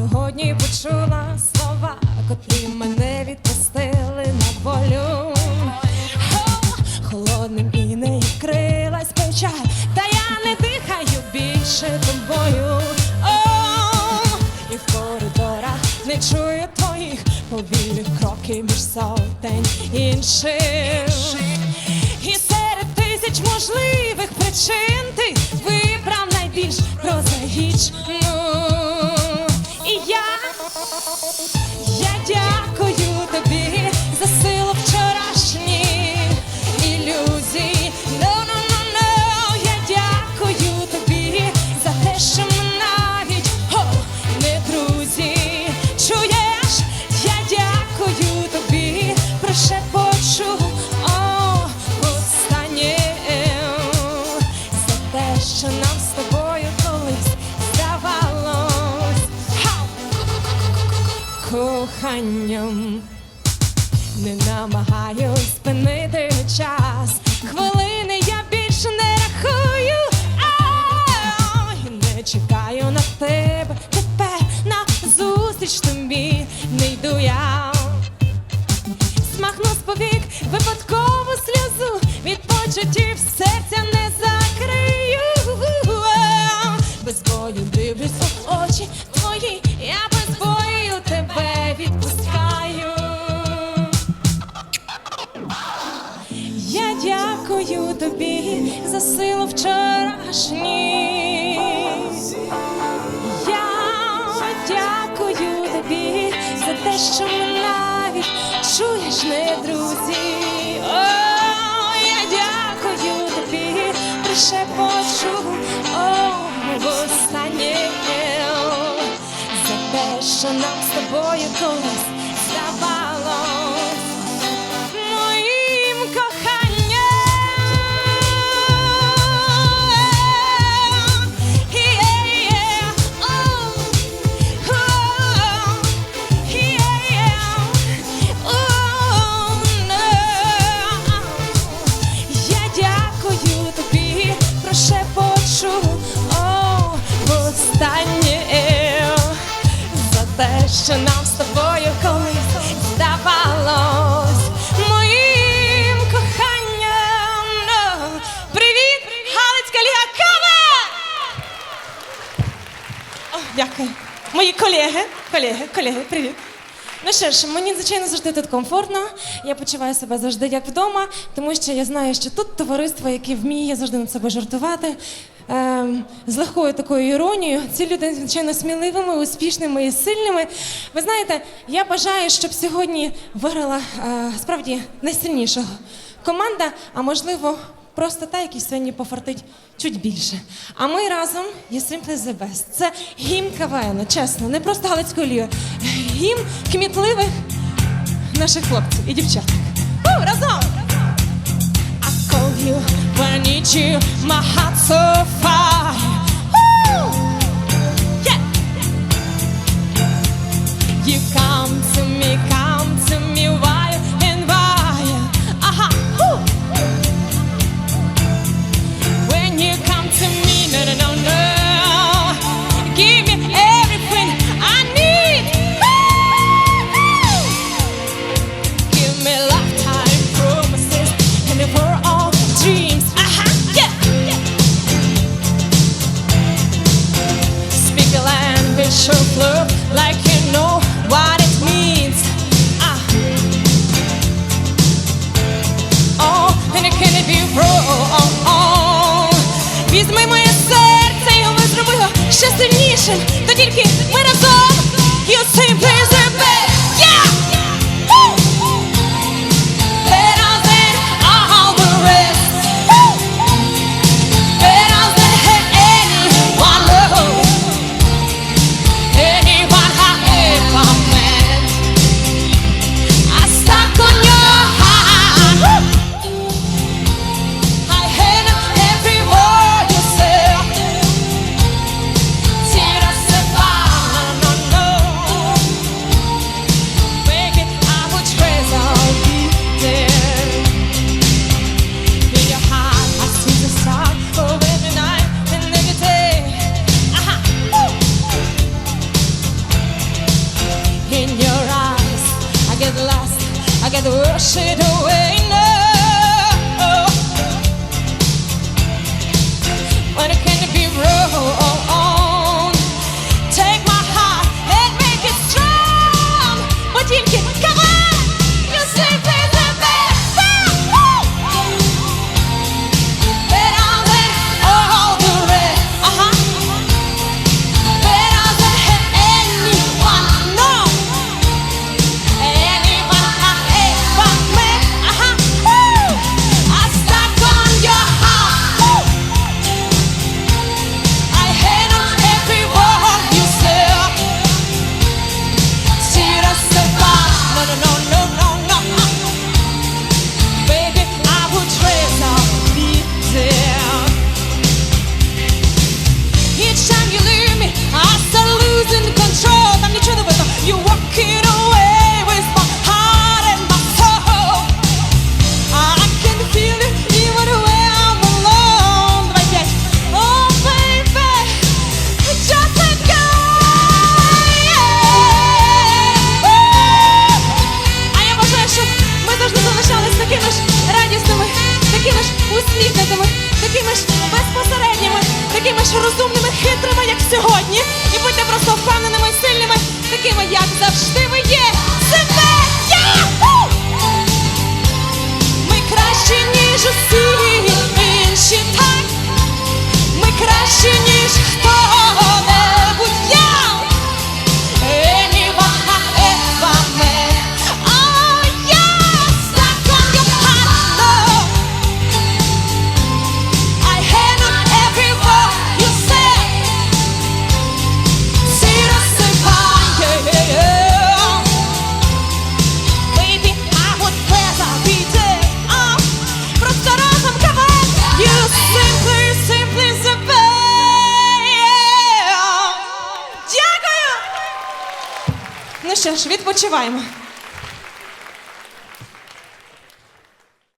сьогодні почула слова, котрі мене відпустили на волю. Холодним і не вкрилась печаль, та я не дихаю більше тобою. О, і в коридорах не чую твоїх повільних кроків між сотень інших. І серед тисяч можливих причин ти що нам з тобою колись здавалось коханням. Не намагаюсь спинити час. Хвилини я більше не рахую. А, не чекаю на тебе. Тепер на зустріч тобі не йду я. Смахну з повік випадкову сльозу від почуттів серця не силу вчорашній. Я дякую тобі за те, що ми навіть чуєш не друзі. О, я дякую тобі, пришепочу, о, востаннє за те, що нам з тобою колись що нам з тобою колись здавалось моїм коханням. No. Привіт, Галицька Ліга дякую. Мої колеги, колеги, колеги, привіт. Ну що ж, мені звичайно завжди тут комфортно. Я почуваю себе завжди як вдома, тому що я знаю, що тут товариство, яке вміє завжди над собою жартувати. Ем, з легкою такою іронією. Ці люди звичайно сміливими, успішними і сильними. Ви знаєте, я бажаю, щоб сьогодні виграла е, справді найсильнішого команда, а можливо, просто та, якій сьогодні пофартить чуть більше. А ми разом є Simply the Best. Це гімн КВН, чесно, не просто Галицької ліги. Гімн кмітливих наших хлопців і дівчат. Разом! you I need you, my heart's so far. Сильнішим. То тільки ми разом. last. I get it away. розумними, хитрими, як сьогодні, і будьте просто впевненими, і сильними, такими, як завжди ви є. Себе! Ми краще, ніж усі. що відпочиваємо.